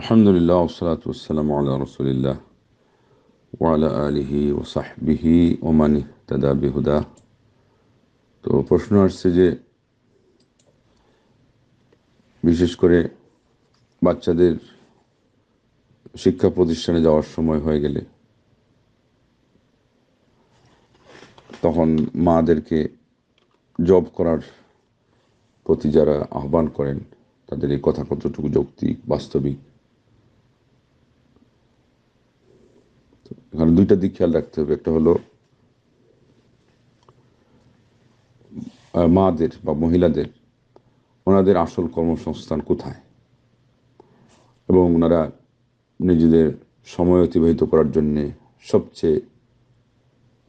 الحمد لله والصلاة والسلام على رسول الله وعلى آله وصحبه ومن اهتدى بهداه তো প্রশ্ন আসছে যে বিশেষ করে বাচ্চাদের শিক্ষা প্রতিষ্ঠানে যাওয়ার সময় হয়ে গেলে তখন মাদেরকে জব করার প্রতি যারা আহ্বান করেন তাদের এই কথা কতটুকু যৌক্তিক বাস্তবিক এখানে দুইটা দিক খেয়াল রাখতে হবে। একটা হলো মাদের বা মহিলাদের, ওনাদের আসল কর্মসংস্থান কোথায়? এবং ওনারা নিজেদের সময় অতিবাহিত করার জন্য সবচেয়ে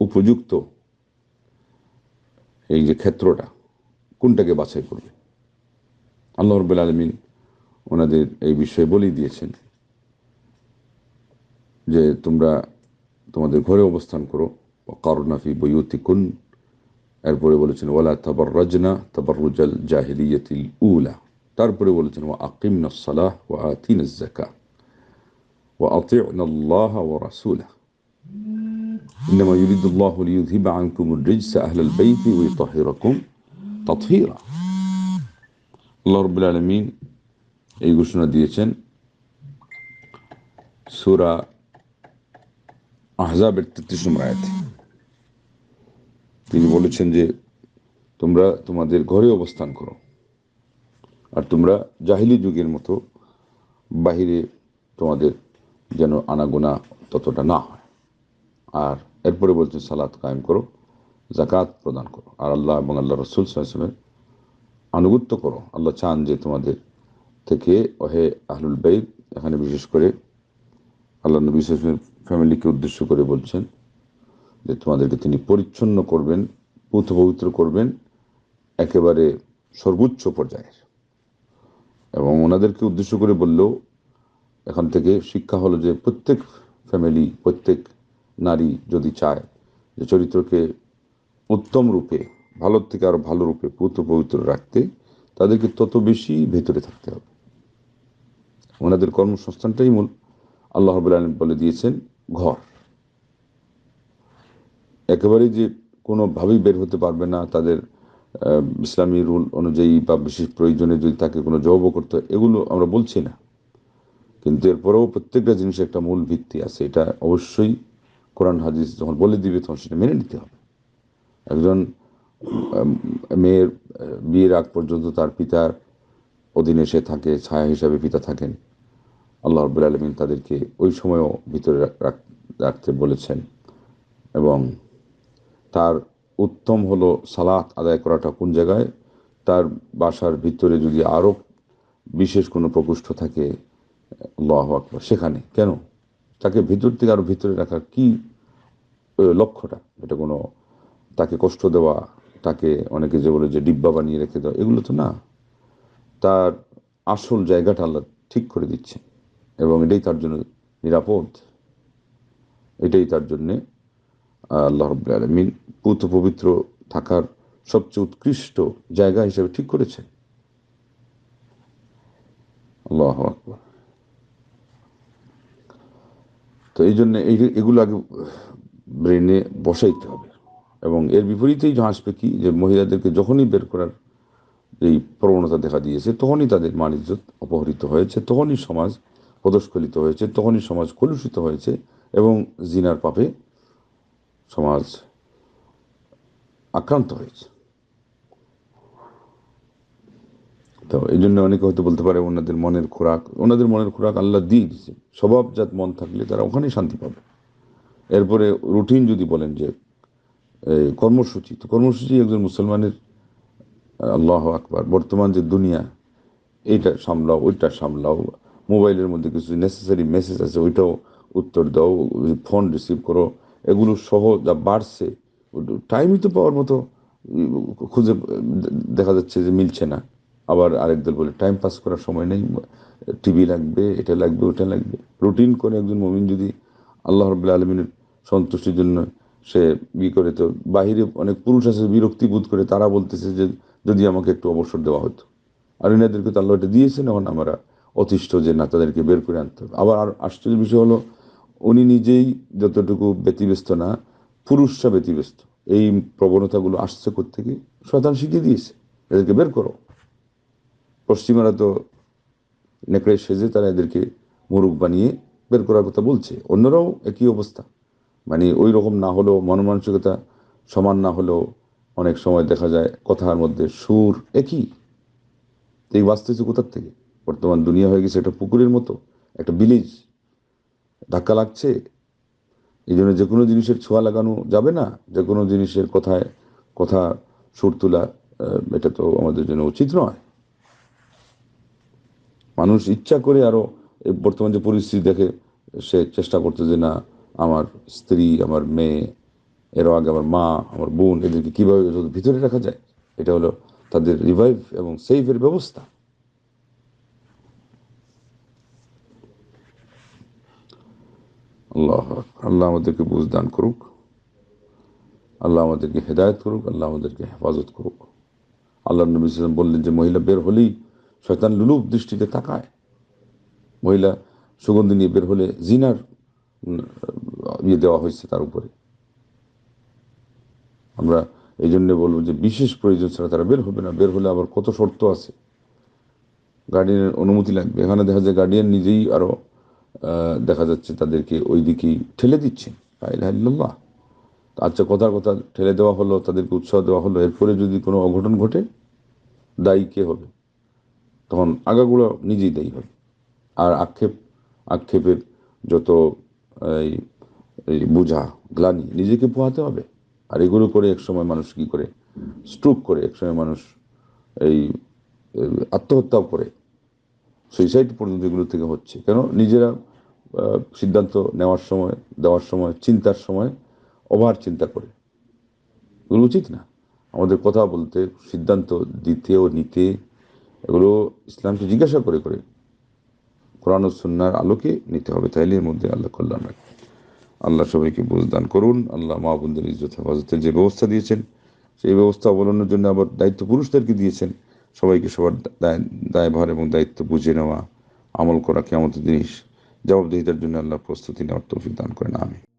উপযুক্ত এই যে ক্ষেত্রটা, কোনটাকে বাছাই করবে? আল্লাহ রব্বুল আলমিন ওনাদের এই বিষয়ে বলেই দিয়েছেন যে তোমরা তোমাদের ঘরে অবস্থান করো কারনাফি বইয়তিকুন এরপরে বলেছেন ওয়ালা তাবার রাজনা তাবার রুজাল জাহিরিয়তিল উলা তারপরে বলেছেন ওয়া আকিম সালাহ ওয়া আতিন জাকা ওয়া আতিন আল্লাহ ওয়া রাসুলা إنما يريد الله ليذهب عنكم الرجس أهل البيت ويطهركم تطهيرا আল্লাহ রব্বুল আলমিন এই ঘোষণা দিয়েছেন সুরা আহজাবের তেত্রিশ নম্বর আয়াতে। তিনি বলেছেন যে, তোমরা তোমাদের ঘরে অবস্থান করো। আর তোমরা জাহিলি যুগের মতো বাহিরে তোমাদের যেন আনাগোনা ততটা না হয়। আর এরপরে বলছেন, সালাত কায়েম করো জাকাত প্রদান করো। আর আল্লাহ এবং আল্লাহ রসুল সাল্লামের আনুগত্য করো। আল্লাহ চান যে তোমাদের থেকে, ওহে আহলুল বাইদ এখানে বিশেষ করে আল্লাহ নবী সাল্লামের ফ্যামিলিকে উদ্দেশ্য করে বলছেন যে তোমাদেরকে তিনি পরিচ্ছন্ন করবেন পুত পবিত্র করবেন, একেবারে সর্বোচ্চ পর্যায়ের। এবং ওনাদেরকে উদ্দেশ্য করে বললেও এখান থেকে শিক্ষা হলো যে প্রত্যেক ফ্যামিলি, প্রত্যেক নারী যদি চায় যে চরিত্রকে উত্তম রূপে, ভালোর থেকে আরও ভালো রূপে পুত্র পবিত্র রাখতে, তাদেরকে তত বেশি ভেতরে থাকতে হবে। ওনাদের কর্মসংস্থানটাই মূল। আল্লাহ বলে দিয়েছেন ঘর। একেবারেই যে কোনোভাবেই বের হতে পারবে না তাদের ইসলামী রুল অনুযায়ী বা বিশেষ প্রয়োজনে যদি তাকে কোনো জবাব করতে হয়, এগুলো আমরা বলছি না। কিন্তু এরপরেও প্রত্যেকটা জিনিসের একটা মূল ভিত্তি আছে। এটা অবশ্যই কোরআন, হাদিস যখন বলে দিবে তখন সেটা মেনে নিতে হবে। একজন মেয়ের বিয়ের আগ পর্যন্ত তার পিতার অধীনে সে থাকে, ছায়া হিসাবে পিতা থাকেন। আল্লাহ রবুল আলমিন তাদেরকে ওই সময়ও ভিতরে রাখ- রাখ- রাখতে বলেছেন এবং তার উত্তম হলো সালাত আদায় করাটা কোন জায়গায়? তার বাসার ভিতরে যদি আরও বিশেষ কোনো প্রকোষ্ঠ থাকে, আল্লাহ আকবর, সেখানে। কেন? তাকে ভিতর থেকে আরও ভিতরে রাখার কি লক্ষ্যটা? এটা কোনো তাকে কষ্ট দেওয়া, তাকে অনেকে যে বলে যে ডিব্বা বানিয়ে রেখে দেওয়া, এগুলো তো না। তার আসল জায়গাটা আল্লাহ ঠিক করে দিচ্ছে এবং এটাই তার জন্য নিরাপদ। এটাই তার জন্যে আল্লাহ রব আলমিন পুত পবিত্র থাকার সবচেয়ে উৎকৃষ্ট জায়গা হিসেবে ঠিক করেছেন। আল্লাহ আকবর। তো এই জন্য এগুলো আগে ব্রেনে বসাইতে হবে। এবং এর বিপরীতেই আসবে কি, যে মহিলাদেরকে যখনই বের করার এই প্রবণতা দেখা দিয়েছে, তখনই তাদের মান ইজ্জত অপহরিত হয়েছে, তখনই সমাজ প্রদস্খলিত হয়েছে, তখনই সমাজ কলুষিত হয়েছে এবং জিনার পাপে সমাজ আক্রান্ত হয়েছে। তো এই জন্য অনেকে হয়তো বলতে পারে ওনাদের মনের খোরাক, ওনাদের মনের খোরাক আল্লাহ দিয়ে দিচ্ছে স্বভাবজাত মন থাকলে তারা ওখানেই শান্তি পাবে। এরপরে রুটিন যদি বলেন যে কর্মসূচি, তো কর্মসূচি একজন মুসলমানের, আল্লাহ আকবার, বর্তমান যে দুনিয়া, এইটা সামলাও, ওইটা সামলাও মোবাইলের মধ্যে কিছু নেসেসারি মেসেজ আছে, ওইটাও উত্তর দাও ফোন রিসিভ করো। এগুলো সহ যা বাড়ছে টাইমই তো পাওয়ার মতো, খুঁজে দেখা যাচ্ছে যে মিলছে না। আবার আরেক দল বলে টাইম পাস করার সময় নেই টিভি লাগবে, এটা লাগবে, ওটা লাগবে। রুটিন করে একজন মমিন যদি আল্লাহ রবুল্লা আলমিনের সন্তুষ্টির জন্য সে ই করে, তো বাহিরে অনেক পুরুষ আছে বিরক্তি বোধ করে, তারা বলতেছে যে যদি আমাকে একটু অবসর দেওয়া হতো। আর এনাদেরকে তো আল্লাহ এটা দিয়েছেন এখন আমরা অতিষ্ঠ যে না, তাদেরকে বের করে আনতে হবে। আবার আর আশ্চর্য বিষয় হলো, উনি নিজেই যতটুকু ব্যতিব্যস্ত না, পুরুষরা ব্যতিব্যস্ত। এই প্রবণতাগুলো আসছে থেকে শয়তান শিখিয়ে দিয়েছে, এদেরকে বের করো। পশ্চিমারা তো নেকড়ে সেজে তারা এদেরকে মুরুখ বানিয়ে বের করার কথা বলছে। অন্যরাও একই অবস্থা। মানে ওই রকম না হলেও মনমানসিকতা, সমান না হলেও অনেক সময় দেখা যায় কথার মধ্যে সুর একই। এই বাঁচতেছে কোথার থেকে? বর্তমান দুনিয়া হয়ে গেছে, একটা পুকুরের মতো, একটা বিলেজ ধাক্কা লাগছে। এই জন্য যে কোনো জিনিসের ছোঁয়া লাগানো যাবে না। যে কোনো জিনিসের কথায়, কথা সুর তোলা এটা তো আমাদের জন্য উচিত নয়। মানুষ ইচ্ছা করে আরও বর্তমান যে পরিস্থিতি দেখে সে চেষ্টা করতে যে, না, আমার স্ত্রী, আমার মেয়ে, এর আগে আমার মা, আমার বোন, এদেরকে কীভাবে ভিতরে রাখা যায়? এটা হলো তাদের রিভাইভ এবং সেভের ব্যবস্থা। আল্লাহ আল্লাহ আমাদেরকে বুঝ দান করুক। আল্লাহ আমাদেরকে হেদায়ত করুক আল্লাহ আমাদেরকে হেফাজত করুক। আল্লাহ নবী সাল্লাম বললেন যে মহিলা বের হলেই শয়তান লুলুপ দৃষ্টিতে তাকায়। মহিলা সুগন্ধি নিয়ে বের হলে জিনার ইয়ে দেওয়া হয়েছে তার উপরে। আমরা এই জন্য বলব যে বিশেষ প্রয়োজন ছাড়া তারা বের হবে না। বের হলে আবার কত শর্ত আছে। গার্ডিয়ানের অনুমতি লাগবে। এখানে দেখা যায় গার্ডিয়ান নিজেই আরও আহ, দেখা যাচ্ছে তাদেরকে ওই দিকেই ঠেলে দিচ্ছেন আল্লাহ আচ্ছা কথার কথা ঠেলে দেওয়া হলো, তাদেরকে উৎসাহ দেওয়া হলো, এরপরে যদি কোনো অঘটন ঘটে, দায়ী কে হবে? তখন আগাগুলো নিজেই দায়ী হবে। আর আক্ষেপ, আক্ষেপের যত এই বোঝা, গ্লানি, নিজেকে পোহাতে হবে। আর এগুলো করে এক সময় মানুষ কি করে? স্ট্রোক করে এক সময় মানুষ এই আত্মহত্যাও করে। সুইসাইড পর্যন্ত এগুলো থেকে হচ্ছে। কেন? নিজেরা সিদ্ধান্ত নেওয়ার সময়, দেওয়ার সময়, চিন্তার সময়, ওভার চিন্তা করে। এগুলো উচিত না। আমাদের কথা বলতে, সিদ্ধান্ত দিতে ও নিতে, এগুলো ইসলামকে জিজ্ঞাসা করে করে কোরআন ও সুন্নার আলোকে নিতে হবে। তাইলে এর মধ্যে আল্লাহ কল্যাণ রাখবে আল্লাহ সবাইকে বুঝদান করুন। আল্লাহ মা বোনদের ইজ্জত, হেফাজতের যে ব্যবস্থা দিয়েছেন, সেই ব্যবস্থা অবলম্বনের জন্য আবার দায়িত্ব পুরুষদেরকে দিয়েছেন। সবাইকে সবার দায়- দায়ভার এবং দায়িত্ব বুঝে নেওয়া, আমল করা কেমন জিনিস। জবাবদিহিতার জন্য আল্লাহ প্রস্তুতি নেওয়ার তৌফিক দান করেন আমি